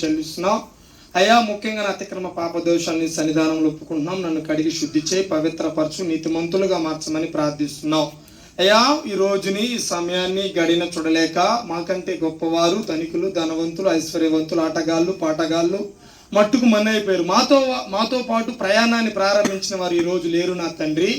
చెల్లిస్తున్నాం. అయ్యా ముఖ్యంగా నా అతిక్రమ పాప దోషాన్ని సన్నిధానంలో ఒప్పుకుంటున్నాం. నన్ను కడిగి శుద్ధి చేయి పవిత్రపరచు నీతిమంతులుగా మార్చమని ప్రార్థిస్తున్నాం. అయ్యా ఈ రోజుని ఈ సమయాన్ని గడిన చూడలేక మాకంటే గొప్పవారు ధనికులు ధనవంతులు ఐశ్వర్యవంతులు ఆటగాళ్ళు పాటగాళ్ళు మట్టుకు మన్నైపోయారు. మాతో మాతో పాటు ప్రయాణాన్ని ప్రారంభించిన వారు ఈ రోజు లేరు నా తండ్రి.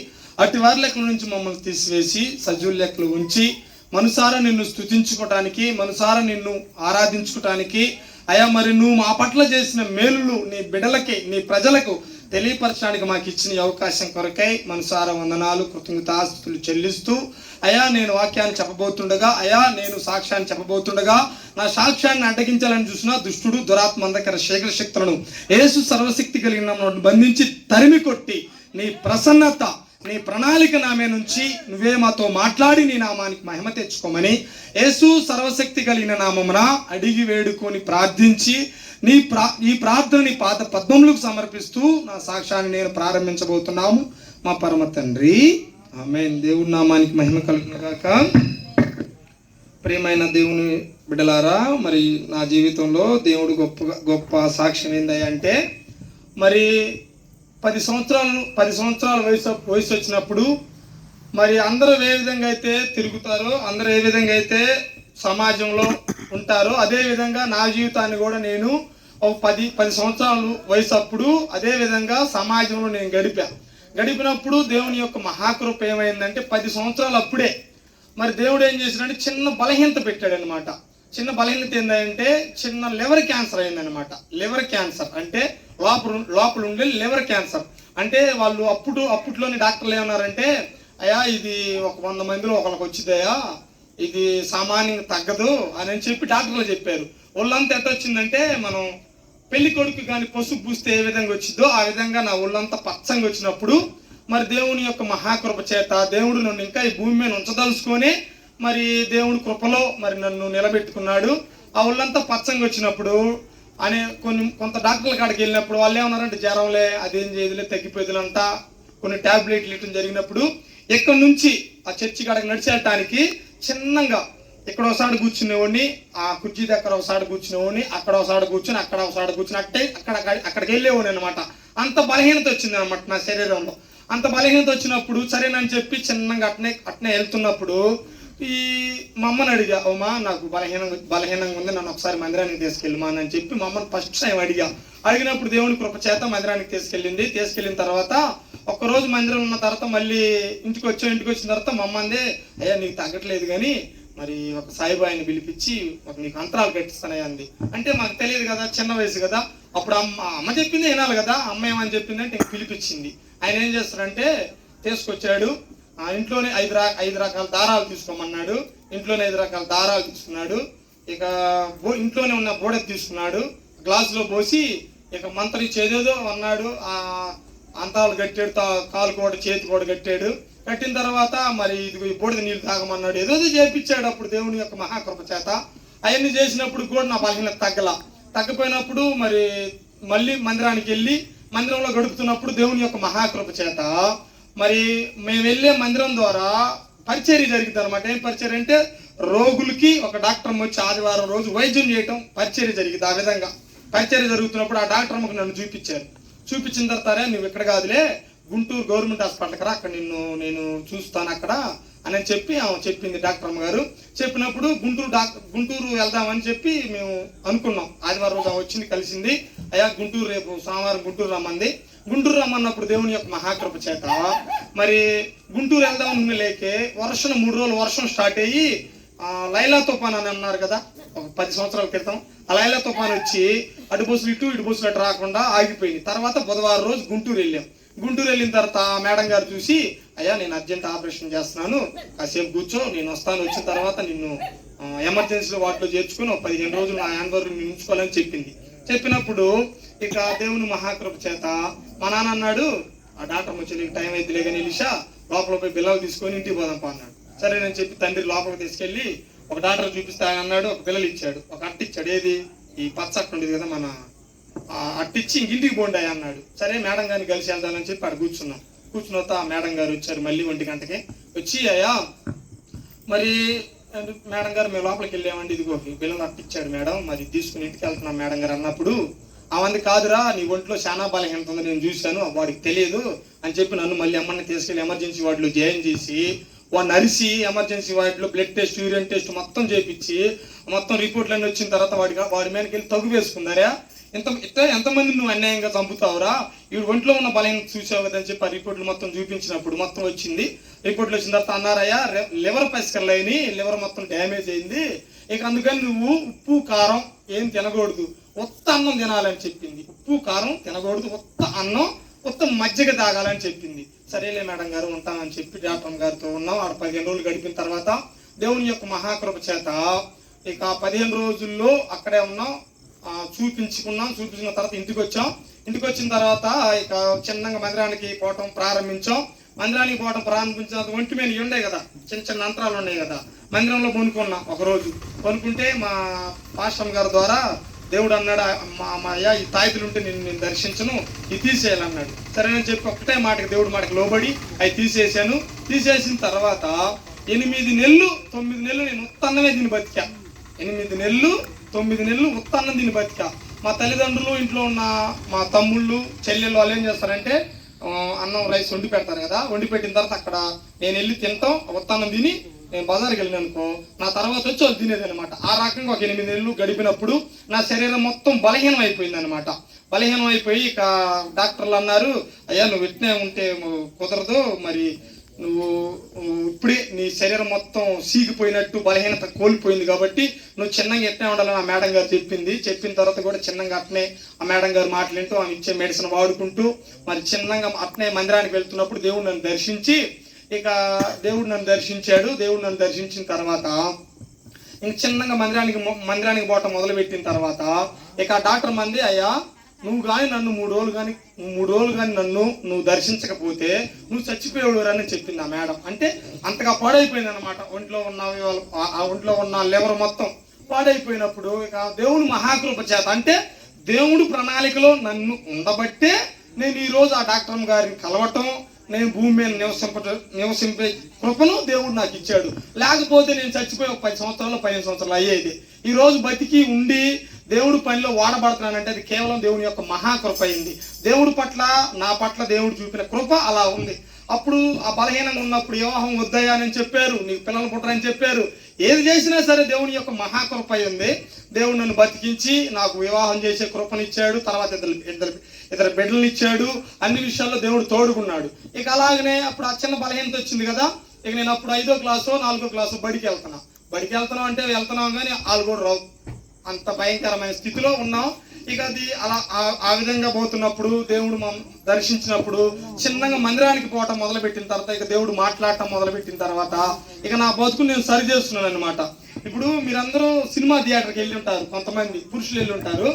అటు వారి లెక్కల నుంచి మమ్మల్ని తీసివేసి సజీవుల లెక్కలు ఉంచి మనసారా నిన్ను స్థుతించుకోవటానికి మనసారా నిన్ను ఆరాధించుకోవటానికి అయ్యా మరి నువ్వు మా పట్ల చేసిన మేలులు నీ బిడలకి నీ ప్రజలకు తెలియపరచడానికి మాకు ఇచ్చిన అవకాశం కొరకై మనసార వందనాలు కృతజ్ఞతాస్తులు చెల్లిస్తూ అయా నేను వాక్యాన్ని చెప్పబోతుండగా అయా నేను సాక్ష్యాన్ని చెప్పబోతుండగా నా సాక్ష్యాన్ని అడ్డగించాలని చూసిన దుష్టుడు దురాత్మ అంధకర శేఖర శక్తులను ఏసు సర్వశక్తి కలిగిన బంధించి తరిమి కొట్టి నీ ప్రసన్నత నీ ప్రణాళిక నామే నుంచి నువ్వే మాతో మాట్లాడి నీ నామానికి మహిమ తెచ్చుకోమని యేసు సర్వశక్తి కలిగిన నామమున అడిగి వేడుకొని ప్రార్థించి నీ ప్రా ఈ ప్రార్థనని పాత పద్మములకు సమర్పిస్తూ నా సాక్ష్యాన్ని నేను ప్రారంభించబోతున్నాము. మా పరమ తండ్రి ఆమె దేవుడి నామానికి మహిమ కలుగును గాక. ప్రియమైన దేవుని బిడ్డలారా మరి నా జీవితంలో దేవుడు గొప్ప గొప్ప సాక్ష్యం ఏందయ్యా మరి పది సంవత్సరాలు పది సంవత్సరాల వయసు వయసు వచ్చినప్పుడు మరి అందరూ ఏ విధంగా అయితే తిరుగుతారో అందరూ ఏ విధంగా అయితే సమాజంలో ఉంటారో అదే విధంగా నా జీవితాన్ని కూడా నేను ఒక పది పది సంవత్సరాలు వయసు అప్పుడు అదే విధంగా సమాజంలో నేను గడిపాను గడిపినప్పుడు దేవుని యొక్క మహాకృప ఏమైందంటే పది సంవత్సరాలు అప్పుడే మరి దేవుడు ఏం చేశాడంటే చిన్న బలహీనత పెట్టాడు అనమాట చిన్న బలహీనత ఏంటంటే చిన్న లివర్ క్యాన్సర్ అయిందనమాట లివర్ క్యాన్సర్ అంటే లోపల లోపల ఉండే లివర్ క్యాన్సర్. అంటే వాళ్ళు అప్పుడు అప్పట్లోని డాక్టర్లు ఏమన్నారంటే అయ్యా ఇది ఒక వంద మందిలో ఒకరికి వచ్చిందయ్యా ఇది సామాన్యంగా తగ్గదు అని చెప్పి డాక్టర్లు చెప్పారు. ఒళ్ళంతా ఎంత వచ్చిందంటే మనం పెళ్ళి కొడుకు కానీ పసుపు పూస్తే ఏ విధంగా వచ్చిందో ఆ విధంగా నా ఒళ్ళంతా పచ్చంగా వచ్చినప్పుడు మరి దేవుని యొక్క మహాకృప చేత దేవుడు నన్ను ఇంకా ఈ భూమి మీద ఉంచదలుచుకొని మరి దేవుడి కృపలో మరి నన్ను నిలబెట్టుకున్నాడు. ఆ ఒళ్ళంతా పచ్చంగా వచ్చినప్పుడు అనే కొన్ని కొంత డాక్టర్ల కాడికి వెళ్ళినప్పుడు వాళ్ళు ఏమన్నారంటే జ్వరంలే అదేం చేయదులే తగ్గిపోయేదిలంట. కొన్ని టాబ్లెట్లు ఇవ్వడం జరిగినప్పుడు ఎక్కడి నుంచి ఆ చర్చి కాడకి నడిచేయటానికి చిన్నగా ఇక్కడ ఒకసారి కూర్చునేవాడిని ఆ కుర్చీ దగ్గర ఒకసారి కూర్చునేవాడిని అక్కడ ఒకసారి కూర్చుని అక్కడ ఒకసారి కూర్చుని అట్టే అక్కడ అక్కడికి వెళ్ళేవాడిని అనమాట అంత బలహీనత వచ్చింది అనమాట నా శరీరంలో. అంత బలహీనత వచ్చినప్పుడు సరేనని చెప్పి చిన్నగా అట్నే అట్నే వెళ్తున్నప్పుడు ఈ మా అమ్మని అడిగా ఓమా నాకు బలహీనంగా బలహీనంగా ఉంది నన్ను ఒకసారి మందిరానికి తీసుకెళ్ళమా అని చెప్పి మా అమ్మని ఫస్ట్ టైం అడిగా. అడిగినప్పుడు దేవుని కృప చేత మందిరానికి తీసుకెళ్ళింది. తీసుకెళ్ళిన తర్వాత ఒక్కరోజు మందిరం ఉన్న తర్వాత మళ్ళీ ఇంటికి వచ్చా ఇంటికి వచ్చిన తర్వాత మా అమ్మ అందే అయ్యా నీకు తగ్గట్లేదు కానీ మరి ఒక సాయిబాయిని పిలిపించి ఒక నీకు అంతరాలు కట్టిస్తానయ్యా అంది. అంటే మాకు తెలియదు కదా చిన్న వయసు కదా. అప్పుడు అమ్మ అమ్మ చెప్పింది వినాలి కదా. అమ్మ ఏమని చెప్పింది అంటే పిలిపించింది. ఆయన ఏం చేస్తారంటే తీసుకొచ్చాడు. ఆ ఇంట్లోనే ఐదు రా ఐదు రకాల దారాలు తీసుకోమన్నాడు. ఇంట్లోనే ఐదు రకాల దారాలు తీసుకున్నాడు. ఇక బో ఇంట్లోనే ఉన్న బోడె తీసుకున్నాడు. గ్లాసులో పోసి ఇక మంత్రి చేదేదో అన్నాడు. ఆ అంతాలు కట్టాడు తా- కాలు కూడా చేతి కూడా కట్టాడు. కట్టిన తర్వాత మరి ఇది ఈ బూడిద నీళ్ళు తాగమన్నాడు. ఏదో చేపించాడు అప్పుడు దేవుని యొక్క మహాకృప చేత. అవన్నీ చేసినప్పుడు కూడా నా బలహీనత తగ్గల. తగ్గిపోయినప్పుడు మరి మళ్ళీ మందిరానికి వెళ్ళి మందిరంలో గడుపుతున్నప్పుడు దేవుని యొక్క మహాకృప చేత మరి మేము వెళ్ళే మందిరం ద్వారా పరిచర్య జరుగుతుంది అనమాట ఏం పరిచర్య అంటే రోగులకి ఒక డాక్టర్ వచ్చి ఆదివారం రోజు వైద్యం చేయటం పరిచర్య జరిగింది. ఆ విధంగా పరిచర్య జరుగుతున్నప్పుడు ఆ డాక్టర్ అమ్మకు నన్ను చూపించారు. చూపించిన తర్వాత నువ్వు ఇక్కడ కాదులే గుంటూరు గవర్నమెంట్ హాస్పిటల్కి రా అక్కడ నిన్ను నేను చూస్తాను అక్కడ అని చెప్పి ఆమె చెప్పింది డాక్టర్ అమ్మగారు. చెప్పినప్పుడు గుంటూరు డాక్టర్ గుంటూరు వెళ్దామని చెప్పి మేము అనుకున్నాం. ఆదివారం రోజు ఆమె వచ్చింది కలిసింది. అయ్యా గుంటూరు రేపు సోమవారం గుంటూరు రమ్మంది. గుంటూరు రమ్మన్నప్పుడు దేవుని యొక్క మహాకృప చేత మరి గుంటూరు వెళ్దాం లేకే వర్షం మూడు రోజులు వర్షం స్టార్ట్ అయ్యి లైలా తుఫాన్ అని అన్నారు కదా ఒక పది సంవత్సరాల క్రితం. ఆ లైలా తుఫాన్ వచ్చి అటు బస్సులు ఇటు ఇటు బస్సులు అటు రాకుండా ఆగిపోయింది. తర్వాత బుధవారం రోజు గుంటూరు వెళ్ళాం. గుంటూరు వెళ్ళిన తర్వాత ఆ మేడం గారు చూసి అయ్యా నేను అర్జెంట్ ఆపరేషన్ చేస్తున్నాను. కాసేపు కూర్చో నేను వస్తాను. వచ్చిన తర్వాత నిన్ను ఎమర్జెన్సీలో వాటిలో చేర్చుకుని ఒక పదిహేను రోజులు నా హ్యాండ్ వరకు ఉంచుకోవాలని చెప్పింది. చెప్పినప్పుడు ఇక దేవుని మహాకృప చేత మా నాన్న అన్నాడు ఆ డాక్టర్ వచ్చి నీకు టైం అయితే లేక నిలిషా లోపల పోయి బిల్లలు తీసుకొని ఇంటికి పోదాం అన్నాడు. సరే నేను చెప్పి తండ్రి లోపలికి తీసుకెళ్ళి ఒక డాక్టర్ చూపిస్తా అన్నాడు ఒక పిల్లలు ఇచ్చాడు ఒక అట్ట ఇచ్చాడు. ఏది? ఈ పచ్చ అట్ట ఉండేది కదా మన అట్టిచ్చి ఇంటికి పోండి అన్నాడు. సరే మేడం గారిని కలిసి వెళ్దామని చెప్పి అక్కడ కూర్చున్నాం. కూర్చున్న తర్వాత ఆ మేడం గారు వచ్చారు మళ్ళీ ఒంటి గంటకి. వచ్చి అయ్యా మరి మేడం గారు మేము లోపలికి వెళ్ళామండి. ఇదిగో బిల్లు నప్పించాడు మేడం. మరి తీసుకుని ఇంటికి వెళ్తున్నాం మేడం గారు అన్నప్పుడు. అవంది కాదురా నీ ఒంట్లో చాలా బలహీనత ఉంది నేను చూశాను. వాడికి తెలియదు అని చెప్పి నన్ను మళ్ళీ అమ్మని తీసుకెళ్ళి ఎమర్జెన్సీ వార్డులో జాయిన్ చేసి వాడిని అరిసి ఎమర్జెన్సీ వార్డులో బ్లడ్ టెస్ట్ యూరిన్ టెస్ట్ మొత్తం చేపించి మొత్తం రిపోర్ట్లన్నీ వచ్చిన తర్వాత వాడికి వాడి మీదకి వెళ్ళి తగు వేసుకుందారా? ఎంత ఇంత ఎంతమంది నువ్వు అన్యాయంగా చంపుతావురా? ఈ ఒంట్లో ఉన్న బలం చూసావు కదా అని చెప్పి ఆ రిపోర్ట్లు మొత్తం చూపించినప్పుడు మొత్తం వచ్చింది. రిపోర్ట్లు వచ్చిన తర్వాత అన్నారయ్యా లివర్ పసికర్లు అయినాయి లివర్ మొత్తం డ్యామేజ్ అయింది. ఇక అందుకని నువ్వు ఉప్పు కారం ఏం తినకూడదు. కొత్త అన్నం తినాలని చెప్పింది. ఉప్పు కారం తినకూడదు. కొత్త అన్నం కొత్త మజ్జిగ తాగాలని చెప్పింది. సరేలే మేడం గారు ఉంటామని చెప్పి డాక్టర్ గారితో ఉన్నాం. ఆడ పదిహేను రోజులు గడిపిన తర్వాత దేవుని యొక్క మహాకృప చేత ఇక పదిహేను రోజుల్లో అక్కడే ఉన్నాం. చూపించుకున్నాం. చూపించిన తర్వాత ఇంటికి వచ్చాం ఇంటికి వచ్చిన తర్వాత ఇక చిన్నగా మందిరానికి పోవటం ప్రారంభించాం. మందిరానికి పోవటం ప్రారంభించిన తర్వాత ఒంటి మీద ఉండే కదా. చిన్న చిన్న అంతరాలు ఉన్నాయి కదా. మందిరంలో కొనుక్కున్నాం ఒకరోజు. కొనుక్కుంటే మా పాస్టమ్ గారి ద్వారా దేవుడు అన్నాడు మా అయ్యా ఈ తాయితులు ఉంటే నేను నేను దర్శించను. ఇది తీసేయాలన్నాడు. సరేనని చెప్పి ఒకటే మాటకి దేవుడు మాటకి లోబడి అవి తీసేసాను. తీసేసిన తర్వాత ఎనిమిది నెలలు తొమ్మిది నెలలు నేను ఉత్తన్నమే దీన్ని బతికా. ఎనిమిది నెలలు తొమ్మిది నెలలు ఉత్తాన్నం దీన్ని బతిక. మా తల్లిదండ్రులు ఇంట్లో ఉన్న మా తమ్ముళ్ళు చెల్లెళ్ళు వాళ్ళు ఏం చేస్తారంటే అన్నం రైస్ వండి పెడతారు కదా. వండి పెట్టిన తర్వాత అక్కడ నేను వెళ్ళి తింటాం ఉత్తాన్నం తిని నేను బజార్కి వెళ్ళిన అనుకో నా తర్వాత వచ్చి వాళ్ళు తినేది అనమాట ఆ రకంగా ఒక ఎనిమిది నెలలు గడిపినప్పుడు నా శరీరం మొత్తం బలహీనం అయిపోయింది అనమాట బలహీనం అయిపోయి ఇక డాక్టర్లు అన్నారు అయ్యా నువ్వు ఇట్నే ఉంటే కుదరదు మరి నువ్వు ఇప్పుడే నీ శరీరం మొత్తం సీగిపోయినట్టు బలహీనత కోల్పోయింది కాబట్టి నువ్వు చిన్నగా ఎట్నే ఉండాలని ఆ మేడం గారు చెప్పింది. చెప్పిన తర్వాత కూడా చిన్నగా అట్నే ఆ మేడం గారు మాటలింటూ ఆమె ఇచ్చే మెడిసిన్ వాడుకుంటూ మరి చిన్నగా అట్నే మందిరానికి వెళ్తున్నప్పుడు దేవుడు నన్ను దర్శించి ఇక దేవుడు నన్ను దర్శించాడు. దేవుడు నన్ను దర్శించిన తర్వాత ఇంక చిన్నగా మందిరానికి మందిరానికి పోవటం మొదలుపెట్టిన తర్వాత ఇక ఆ డాక్టర్ మంది అయ్యా నువ్వు కానీ నన్ను మూడు రోజులు కానీ మూడు రోజులు కానీ నన్ను నువ్వు దర్శించకపోతే నువ్వు చచ్చిపోయేవాడు అని చెప్పింది ఆ మేడం? అంటే అంతగా పాడైపోయింది అనమాట ఒంట్లో ఉన్న ఆ- ఒంట్లో ఉన్న లివర్ మొత్తం పాడైపోయినప్పుడు ఇక దేవుడు మహాకృప చేత అంటే దేవుడు ప్రణాళికలో నన్ను ఉండబట్టే నేను ఈరోజు ఆ డాక్టర్ గారిని కలవటం నేను భూమి మీద నివసింప నివసింపే కృపను దేవుడు నాకు ఇచ్చాడు. లేకపోతే నేను చచ్చిపోయి ఒక పది సంవత్సరాలు పదిహేను సంవత్సరాలు అయ్యేది. ఈ రోజు బతికి ఉండి దేవుడు పనిలో వాడబడుతున్నానంటే అది కేవలం దేవుని యొక్క మహాకృప అయింది. దేవుడి పట్ల నా పట్ల దేవుడు చూపిన కృప అలా ఉంది. అప్పుడు ఆ బలహీనంగా ఉన్నప్పుడు వివాహం వద్దయ్యా అని చెప్పారు నీకు పిల్లలు పుట్టరని చెప్పారు. ఏది చేసినా సరే దేవుని యొక్క మహాకృప అయింది. దేవుడు నన్ను బతికించి నాకు వివాహం చేసే కృపనిచ్చాడు తర్వాత ఇద్దరు ఇద్దరు ఇద్దరు బిడ్డలను ఇచ్చాడు అన్ని విషయాల్లో దేవుడు తోడుకున్నాడు. ఇక అలాగనే అప్పుడు ఆ చిన్న బలహీనత వచ్చింది కదా ఇక నేను అప్పుడు ఐదో క్లాసు నాలుగో క్లాసు బడికి వెళ్తున్నా. బడికి వెళ్తున్నాం అంటే వెళ్తున్నాం కానీ వాళ్ళు కూడా రావు. అంత భయంకరమైన స్థితిలో ఉన్నాం. ఇక అది అలా ఆ- విధంగా పోతున్నప్పుడు దేవుడు మనం దర్శించినప్పుడు చిన్నగా మందిరానికి పోవటం మొదలుపెట్టిన తర్వాత ఇక దేవుడు మాట్లాడటం మొదలుపెట్టిన తర్వాత ఇక నా బతుకుని నేను సరి చేస్తున్నాను అనమాట ఇప్పుడు మీరందరూ సినిమా థియేటర్కి వెళ్ళి ఉంటారు కొంతమంది పురుషులు వెళ్ళి ఉంటారు.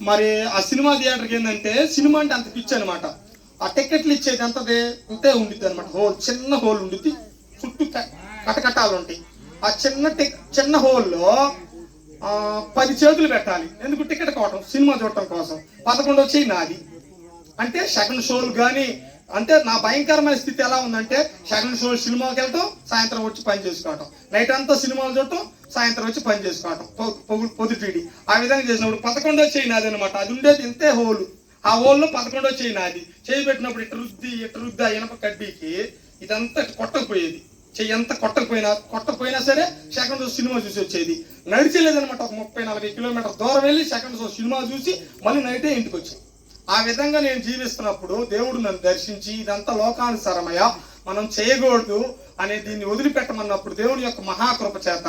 మరి ఆ సినిమా థియేటర్కి ఏంటంటే సినిమా అంటే అంత పిచ్చి అనమాట ఆ టికెట్లు ఇచ్చేది అంతదే ఇంతే ఉండిద్ది అనమాట హోల్ చిన్న హోల్ ఉండిద్ది. చుట్టూ కటకటాలు ఉంటాయి. ఆ చిన్న టి చిన్న హోల్లో పది చేతులు పెట్టాలి. ఎందుకు? టికెట్ కోవటం సినిమా చూడటం కోసం. పదకొండు వచ్చి నాది. అంటే సెకండ్ షోలు కానీ అంటే నా భయంకరమైన స్థితి ఎలా ఉందంటే సెకండ్ షో సినిమాకి వెళ్ళటం సాయంత్రం వచ్చి పని చేసుకోవటం. నైట్ అంతా సినిమాలు చూడటం సాయంత్రం వచ్చి పని చేసుకోవటం. పొ- పొద్దుటీడి ఆ విధంగా చేసినప్పుడు పదకొండో చేయి నాది అనమాట అది ఉండేది ఇంతే హోలు. ఆ హోల్లో పదకొండో చేయి నాది. చేయి పెట్టినప్పుడు ఇటు రుద్ది ఇటు రుద్ది ఆ ఇనప కడ్డీకి ఇదంతా కొట్టకపోయేది. చెయ్యి ఎంత కొట్టకపోయినా కొట్టకపోయినా సరే సెకండ్ షో సినిమా చూసి వచ్చేది. నడిచలేదనమాట ఒక ముప్పై నలభై కిలోమీటర్ దూరం వెళ్ళి సెకండ్ షో సినిమా చూసి మళ్ళీ నైటే ఇంటికి వచ్చాం. ఆ విధంగా నేను జీవిస్తున్నప్పుడు దేవుడు నన్ను దర్శించి ఇదంతా లోకానుసారమయ్య మనం చేయకూడదు అనే దీన్ని వదిలిపెట్టమన్నప్పుడు దేవుని యొక్క మహాకృప చేత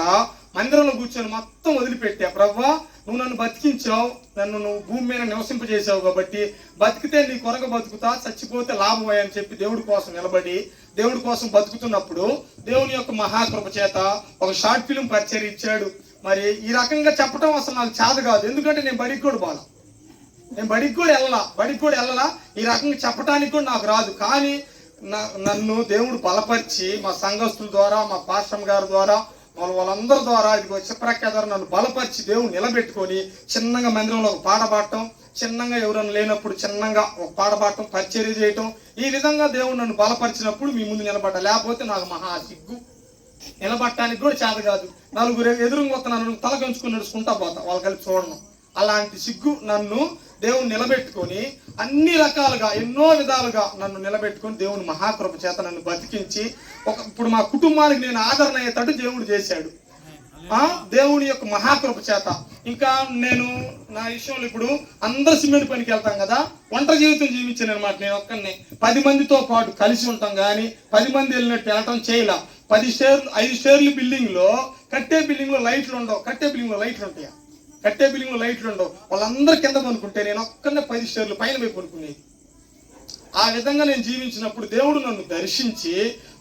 మందిరంలో కూర్చొని మొత్తం వదిలిపెట్టా. ప్రవ్వా నువ్వు నన్ను బతికించావు నన్ను నువ్వు భూమి మీద నివసింపజేసావు కాబట్టి బతికితే నీ కొరకు బతుకుతా చచ్చిపోతే లాభమయ్య అని చెప్పి దేవుడి కోసం నిలబడి దేవుడి కోసం బతుకుతున్నప్పుడు దేవుని యొక్క మహాకృప చేత ఒక షార్ట్ ఫిలిం పరిచయం ఇచ్చాడు. మరి ఈ రకంగా చెప్పడం అసలు నాకు చేత కాదు. ఎందుకంటే నేను బడికి కూడా బాల నేను బడికి కూడా వెళ్ళలా. బడికి కూడా వెళ్ళలా. ఈ రకంగా చెప్పడానికి కూడా నాకు రాదు. కానీ నన్ను దేవుడు బలపరిచి మా సంఘస్థుల ద్వారా మా పాశ్రమ గారి ద్వారా వాళ్ళు వాళ్ళందరి ద్వారా ఇది చిప్రక్క ద్వారా నన్ను బలపరిచి దేవుని నిలబెట్టుకొని చిన్నగా మందిరంలో ఒక పాట పాడటం చిన్నగా ఎవరైనా లేనప్పుడు చిన్నగా ఒక పాట పాడటం పరిచర్య చేయటం ఈ విధంగా దేవుడు నన్ను బలపరిచినప్పుడు మీ ముందు నిలబడ్డా. లేకపోతే నాకు మహా సిగ్గు. నిలబట్టడానికి కూడా చేత కాదు. నలుగురు ఎదురుగా వస్తున్నాను తల కంచుకుని నడుచుకుంటా పోతా. వాళ్ళు కలిపి చూడను. అలాంటి సిగ్గు నన్ను దేవుడు నిలబెట్టుకొని అన్ని రకాలుగా ఎన్నో విధాలుగా నన్ను నిలబెట్టుకొని దేవుని మహాకృప చేత నన్ను బతికించి ఒక ఇప్పుడు మా కుటుంబానికి నేను ఆదరణ అయ్యేటట్టు దేవుడు చేశాడు. ఆ? దేవుని యొక్క మహాకృప చేత. ఇంకా నేను నా విషయంలో ఇప్పుడు అందరు సిమెంట్ పనికి వెళ్తాం కదా? ఒంటరి జీవితం జీవించాను అనమాట నేను ఒక్కనే పది మందితో పాటు కలిసి ఉంటాం కానీ పది మంది వెళ్ళినట్టు వెళ్ళటం చేయలా. పది షేర్లు ఐదు షేర్లు బిల్డింగ్లో కట్టే బిల్డింగ్లో లైట్లు ఉండవు. కట్టే బిల్డింగ్లో లైట్లు ఉంటాయా? కట్టే బిల్డింగ్లో లైట్లు ఉండవు. వాళ్ళందరూ కింద కొనుక్కుంటే నేను ఒక్కనే పది షేర్లు పైన పోయి కొనుక్కునేది ఆ విధంగా నేను జీవించినప్పుడు దేవుడు నన్ను దర్శించి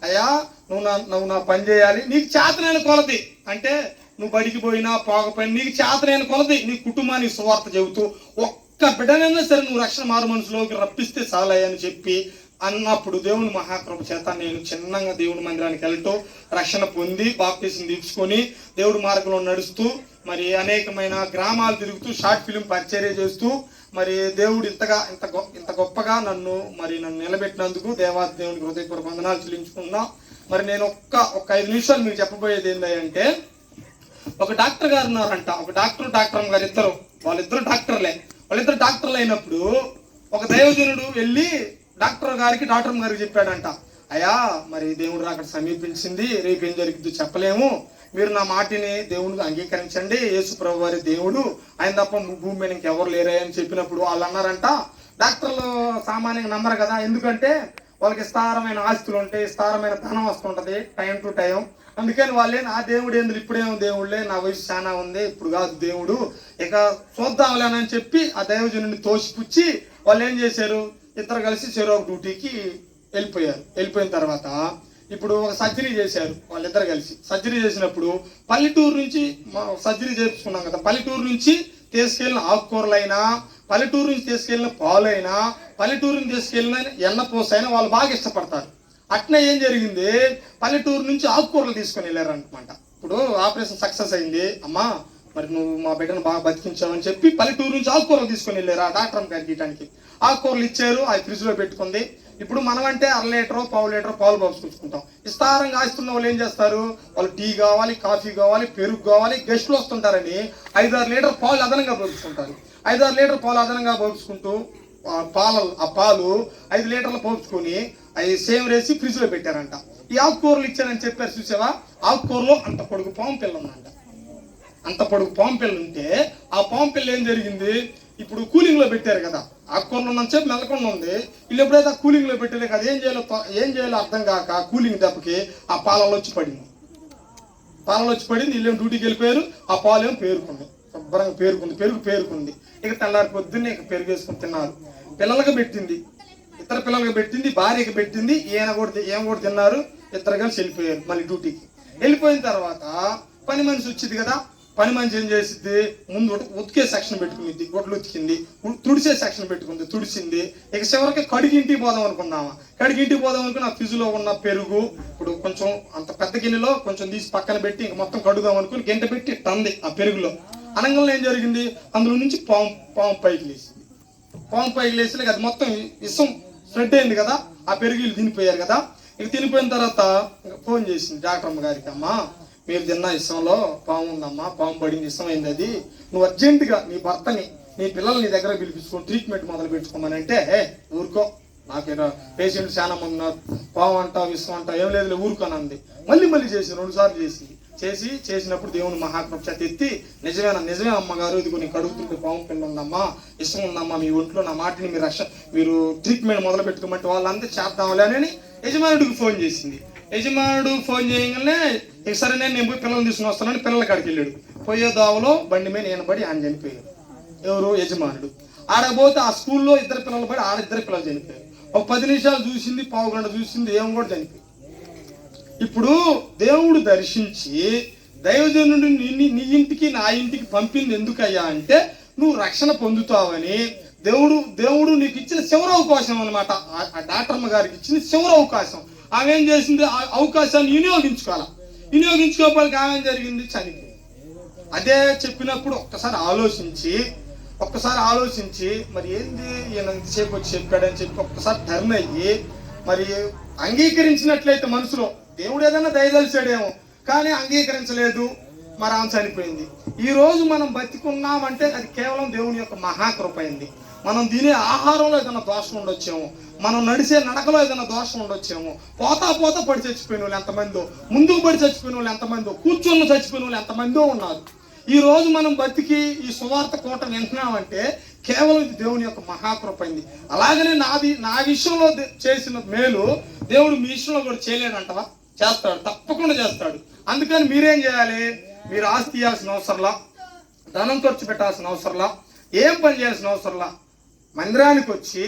అయ్యా నువ్వు నా నువ్వు నా పని చేయాలి. నీకు చేతనైన కొలది. అంటే నువ్వు బడికి పోయినా పోకపోయినా నీకు చేతనైన కొలది. నీ కుటుంబానికి సువార్త చెబుతూ ఒక్క బిడ్డనైనా సరే నువ్వు రక్షణ మారు మనసులోకి రప్పిస్తే చాలయ్య అని చెప్పి అన్నప్పుడు దేవుని మహాకృప చేత నేను చిన్నగా దేవుడి మందిరానికి వెళ్తూ రక్షణ పొంది బాప్తీసం తీసుకొని దేవుడి మార్గంలో నడుస్తూ మరి అనేకమైన గ్రామాలు తిరుగుతూ షార్ట్ ఫిలిం పరిచర్య చేస్తూ మరి దేవుడు ఇంతగా ఇంత గొప్ప ఇంత గొప్పగా నన్ను మరి నన్ను నిలబెట్టినందుకు దేవాది దేవునికి హృదయపూర్వక వందనాలు చెల్లించుకున్నా మరి నేను ఒక్క ఒక ఐదు నిమిషాలు మీకు చెప్పబోయేది ఏంటంటే ఒక డాక్టర్ గారు ఉన్నారంట. ఒక డాక్టర్ డాక్టర్ గారు ఇద్దరు. వాళ్ళిద్దరు డాక్టర్లే. వాళ్ళిద్దరు డాక్టర్లు అయినప్పుడు ఒక దైవజనుడు వెళ్ళి డాక్టర్ గారికి డాక్టర్ గారికి చెప్పాడంట. అయ్యా మరి దేవుడు అక్కడ సమీపించింది రేపు ఏం జరిగిందో చెప్పలేము. మీరు నా మాటిని దేవునికి అంగీకరించండి. యేసు ప్రభు వారి దేవుడు. ఆయన తప్ప భూమి మీద ఇంకెవరు లేరే అని చెప్పినప్పుడు వాళ్ళు అన్నారంట. డాక్టర్లు సామాన్యంగా నమ్మరు కదా. ఎందుకంటే వాళ్ళకి విస్తారమైన ఆస్తులు ఉంటాయి విస్తారమైన ధనం వస్తుంటది టైం టు టైం. అందుకని వాళ్ళే నా దేవుడు ఏంది ఇప్పుడేమో దేవుడులే నా వయసు చాలా ఉంది ఇప్పుడు కాదు దేవుడు. ఇక చూద్దాంలేనని చెప్పి ఆ దైవజనుడిని తోసిపుచ్చి వాళ్ళు ఏం చేశారు? ఇద్దరు కలిసి చెరువు డ్యూటీకి వెళ్ళిపోయారు. వెళ్ళిపోయిన తర్వాత ఇప్పుడు ఒక సర్జరీ చేశారు వాళ్ళిద్దరు కలిసి. సర్జరీ చేసినప్పుడు పల్లెటూరు నుంచి మా- సర్జరీ చేయించుకున్నాం కదా పల్లెటూరు నుంచి తీసుకెళ్ళిన ఆకుకూరలైనా పల్లెటూరు నుంచి తీసుకెళ్ళిన పాలైనా పల్లెటూరు నుంచి తీసుకెళ్ళిన ఎన్న అయినా వాళ్ళు బాగా ఇష్టపడతారు. అట్నే ఏం జరిగింది? పల్లెటూరు నుంచి ఆకుకూరలు తీసుకొని వెళ్ళారు అనమాట ఇప్పుడు ఆపరేషన్ సక్సెస్ అయింది. అమ్మా మరి నువ్వు మా బిడ్డను బాగా బతికించావని చెప్పి పల్లెటూరు నుంచి ఆకుకూరలు తీసుకుని వెళ్ళారు ఆ డాక్టర్ గారికి ఇవ్వడానికి ఆకుకూరలు ఇచ్చారు అవి ఫ్రిడ్జ్లో పెట్టుకుంది. ఇప్పుడు మనం అంటే అర లీటర్ పావు లీటర్ పాలు పంపించుకుంటాం విస్తారంగా ఆస్తున్న వాళ్ళు ఏం చేస్తారు? వాళ్ళు టీ కావాలి కాఫీ కావాలి పెరుగు కావాలి గెస్టులు వస్తుంటారని ఐదారు లీటర్ పాలు అదనంగా పంపించుకుంటారు ఐదారు లీటర్ పాలు అదనంగా పంపించుకుంటూ ఆ పాల ఆ పాలు ఐదు లీటర్లు పోసుకొని అవి సేమ్ వేసి ఫ్రిడ్జ్లో పెట్టారంట. ఈ ఆకుకూరలు ఇచ్చారని చెప్పారు చూసావా? ఆకుకూరలో అంత పొడుగు పాము పిల్ల ఉందంట. అంత పొడుగు పాము ఉంటే ఆ పాము ఏం జరిగింది? ఇప్పుడు కూలింగ్లో పెట్టారు కదా. ఆకుకూరలు ఉన్న చెప్పి మెలకుండా ఉంది. వీళ్ళు ఎప్పుడైతే ఆ కూలింగ్లో పెట్టారు కదా ఏం చేయాలో ఏం చేయాలో అర్థం కాక కూలింగ్ దెబ్బకి ఆ పాలలో వచ్చి పడింది. పాలలో వచ్చి పడింది. వీళ్ళేం డ్యూటీకి వెళ్ళిపోయారు. ఆ పాలు ఏమో పేరుకుంది. శుభ్రంగా పేరుకుంది. పెరుగు పేరుకుంది. ఇక తెల్లారి పొద్దున్నే ఇక పెరుగు వేసుకుని తిన్నారు. పిల్లలకు పెట్టింది. ఇతర పిల్లలకు పెట్టింది. భార్యకి పెట్టింది. ఈయన కూడా ఏం కూడా తిన్నారు. ఇద్దరు కలిసి వెళ్ళిపోయారు మళ్ళీ డ్యూటీకి. వెళ్ళిపోయిన తర్వాత పని మనిషి వచ్చింది కదా. పని మంచి ఏం చేసింది ముందు ఉతికే సెక్షన్ పెట్టుకుంది గొడ్లు ఉతికింది తుడిసే సెక్షన్ పెట్టుకుంది తుడిసింది. ఇక చివరికి కడిగి ఇంటికి పోదాం అనుకున్నామా కడిగి ఇంటికి పోదాం అనుకుని ఆ ఫ్రిజ్లో ఉన్న పెరుగు ఇప్పుడు కొంచెం అంత పెద్ద గిన్నెలో కొంచెం తీసి పక్కన పెట్టి ఇంక మొత్తం కడుగుదాం అనుకుని గంట పెట్టి తంది ఆ పెరుగులో. అనగంలో ఏం జరిగింది? అందులో నుంచి పాము పాము పైకి లేచింది. పాము పైకి లేచి అది మొత్తం ఇసం స్ప్రెడ్ అయింది కదా ఆ పెరుగు తినిపోయారు కదా. ఇక తినిపోయిన తర్వాత ఫోన్ చేసింది డాక్టర్ అమ్మ గారికి అమ్మా మీరు తిన్న ఇష్టంలో పాము ఉందమ్మా పాము పడింది ఇష్టమైంది అయింది అది. నువ్వు అర్జెంటుగా నీ భర్తని నీ పిల్లల్ని నీ దగ్గర పిలిపించుకొని ట్రీట్మెంట్ మొదలు పెట్టుకోమని అంటే ఊరుకో. నాకు పేషెంట్ చాలా మంది ఉన్నారు. పాము అంటావు విషం అంటావు ఏం లేదు ఊరుకోనంది మళ్ళీ మళ్ళీ చేసి రెండు సార్లు చేసి చేసి చేసినప్పుడు దేవుని మహాకృప చేత ఎత్తి నిజమేనా నిజమే అమ్మగారు ఇది కొన్ని కడుగుతుంటే పాము పిల్ల ఉందమ్మా ఇష్టం ఉందమ్మా మీ ఒంట్లో నా మాటని మీరు రక్ష మీరు ట్రీట్మెంట్ మొదలు పెట్టుకోమంటే వాళ్ళంతా చేద్దాంలే అని యజమానుడికి ఫోన్ చేసింది. యజమానుడు ఫోన్ చేయగానే "ఇక సరే నేను నేను పోయి పిల్లల్ని తీసుకుని వస్తానని పిల్లల కాడికి వెళ్ళాడు. పోయే దావలో బండి మీద నేను పడి ఆయన చనిపోయాడు. ఎవరు? యజమానుడు. ఆడపోతే ఆ స్కూల్లో ఇద్దరు పిల్లలు పడి ఆడిద్దరు పిల్లలు చనిపోయారు. ఒక పది నిమిషాలు చూసింది పావు గంట చూసింది ఏం కూడా చనిపోయింది ఇప్పుడు దేవుడు దర్శించి దైవజనుడు నీ నీ ఇంటికి నా ఇంటికి పంపింది ఎందుకయ్యా అంటే నువ్వు రక్షణ పొందుతావని దేవుడు దేవుడు నీకు ఇచ్చిన చివరి అవకాశం అనమాట ఆ డాక్టర్మ గారికి ఇచ్చిన చివరి అవకాశం ఆమె ఏం చేసింది ఆ అవకాశాన్ని వినియోగించుకోవాలి? వినియోగించుకోకపోతే ఆమె జరిగింది చనిపోయింది అదే చెప్పినప్పుడు ఒక్కసారి ఆలోచించి ఒక్కసారి ఆలోచించి మరి ఏంది ఈయన ఇంతసేపు వచ్చి చెప్పాడని చెప్పి ఒక్కసారి టర్న్ అయ్యి మరి అంగీకరించినట్లయితే మనసులో దేవుడు ఏదైనా దయదలిచాడేమో కానీ అంగీకరించలేదు మరి ఆమె చనిపోయింది. ఈరోజు మనం బతికున్నామంటే అది కేవలం దేవుని యొక్క మహాకృప అయింది మనం తినే ఆహారంలో ఏదైనా దోషం ఉండొచ్చేమో మనం నడిచే నడకలో ఏదైనా దోషం ఉండొచ్చేమో పోతా పోతా పడి చచ్చిపోయిన వాళ్ళు ఎంతమందో ముందుకు పడి చచ్చిపోయిన వాళ్ళు ఎంతమందో కూర్చొని చచ్చిపోయిన వాళ్ళు ఎంతమందో ఉన్నారు. ఈ రోజు మనం బతికి ఈ సువార్త కోట వింటున్నామంటే కేవలం ఇది దేవుని యొక్క మహాకృపైంది అలాగనే నాది నా విషయంలో చేసిన మేలు దేవుడు మీ విషయంలో కూడా చేయలేడంటవా? చేస్తాడు తప్పకుండా చేస్తాడు. అందుకని మీరేం చేయాలి? మీరు ఆస్తి ఇవ్వాల్సిన అవసరంలా ధనం ఖర్చు పెట్టాల్సిన అవసరంలా ఏం పని చేయాల్సిన అవసరంలా మందిరానికి వచ్చి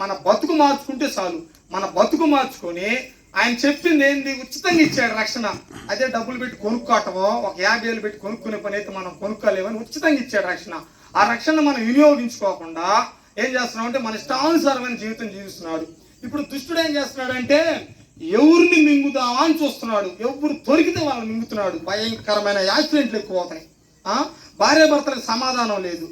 మన బతుకు మార్చుకుంటే చాలు. మన బతుకు మార్చుకొని ఆయన చెప్పింది ఏంది? ఉచితంగా ఇచ్చాడు రక్షణ. అదే డబ్బులు పెట్టి కొనుక్కోవటమో ఒక యాభై వేలు పెట్టి కొనుక్కునే పని అయితే మనం కొనుక్కోలేమని ఉచితంగా ఇచ్చాడు రక్షణ. ఆ రక్షణ మనం వినియోగించుకోకుండా ఏం చేస్తున్నాం అంటే మన ఇష్టానుసారమైన జీవితం జీవిస్తున్నాడు. ఇప్పుడు దుష్టుడు ఏం చేస్తున్నాడంటే ఎవరిని మింగుదామా అని చూస్తున్నాడు. ఎవరు దొరికితే వాళ్ళని మింగుతున్నాడు. భయంకరమైన యాక్సిడెంట్లు ఎక్కువ అవుతాయి భార్యాభర్తలకు సమాధానం లేదు.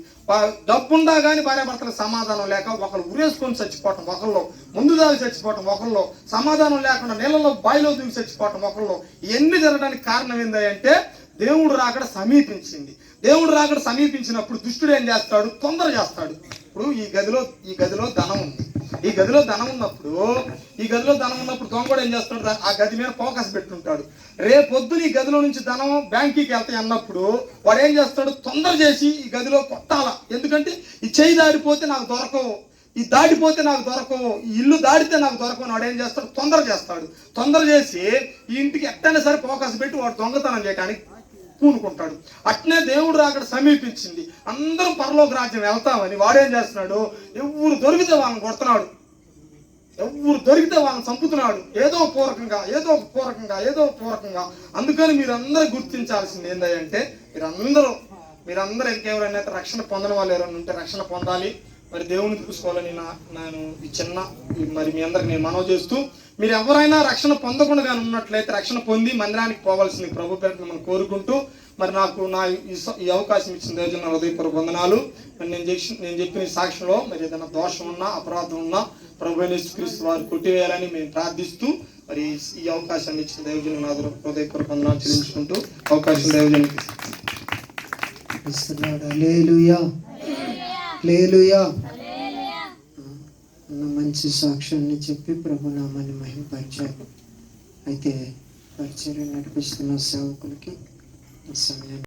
డబ్బుండా కానీ భార్యాభర్తలకు సమాధానం లేక ఒకరు ఉరేసుకొని చచ్చిపోవటం ఒకళ్ళు ముందు దాగి చచ్చిపోవటం ఒకళ్ళు సమాధానం లేకుండా నీళ్ళలో బాయిలో దూకి చచ్చిపోవటం ఒకళ్ళు ఇవన్నీ జరగడానికి కారణం ఏంటంటే దేవుడు రాకడ సమీపించింది. దేవుడు రాకడ సమీపించినప్పుడు దుష్టుడు ఏం చేస్తాడు? తొందర చేస్తాడు. ఇప్పుడు ఈ గదిలో ఈ గదిలో ధనం ఉంది. ఈ గదిలో ధనం ఉన్నప్పుడు ఈ గదిలో ధనం ఉన్నప్పుడు దొంగ కూడా ఏం చేస్తాడు ఆ గది మీద ఫోకస్ పెట్టుంటాడు. రేపొద్దున ఈ గదిలో నుంచి ధనం బ్యాంకీకి వెళ్తాయి అన్నప్పుడు వాడు ఏం చేస్తాడు? తొందర చేసి ఈ గదిలో కొట్టాల. ఎందుకంటే ఈ చేయి దాడిపోతే నాకు దొరకవు. ఈ దాటిపోతే నాకు దొరకవు. ఈ ఇల్లు దాటితే నాకు దొరకవు వాడు ఏం చేస్తాడు? తొందర చేస్తాడు. తొందర చేసి ఈ ఇంటికి ఎట్టైనా సరే ఫోకస్ పెట్టి వాడు దొంగతనం చేయడానికి పూనుకుంటాడు. అట్నే దేవుడు అక్కడ సమీపించింది. అందరం పరలోక రాజ్యం వెళ్తామని వాడేం చేస్తున్నాడు? ఎవరు దొరికితే వాళ్ళని కొడుతున్నాడు. ఎవరు దొరికితే వాళ్ళని చంపుతున్నాడు. ఏదో పూరకంగా ఏదో ఒక పూరకంగా ఏదో పూరకంగా. అందుకని మీరందరూ గుర్తించాల్సింది ఏంటంటే మీరందరూ మీరందరూ ఇంకెవరైనా అయితే రక్షణ పొందని వాళ్ళు ఎవరైనా ఉంటే రక్షణ పొందాలి. మరి దేవుని చూసుకోవాలని నా నేను ఈ చిన్న మరి మీ అందరికి నేను మనవి చేస్తూ మీరు ఎవరైనా రక్షణ పొందకుండా ఉన్నట్లయితే రక్షణ పొంది మందిరానికి పోవాల్సింది ప్రభు పేరు మనం కోరుకుంటూ మరి నాకు నా ఈ అవకాశం ఇచ్చిన దేవజన హృదయపూర్వ వందనాలు. మరి నేను నేను చెప్పిన సాక్ష్యంలో మరి ఏదైనా దోషం ఉన్నా అపరాధం ఉన్నా ప్రభు క్రీస్తు వారు కొట్టివేయాలని మేము ప్రార్థిస్తూ మరి ఈ అవకాశాన్ని ఇచ్చిన దేవజన నా హృదయపూర్వక వందనాలు చెల్లించుకుంటూ అవకాశం దైవజనికి లేలుయా అన్న మంచి సాక్ష్యాన్ని చెప్పి ప్రభునామాన్ని మహింపరిచారు అయితే పరిచయం నడిపిస్తున్న సేవకులకి సమయాన్ని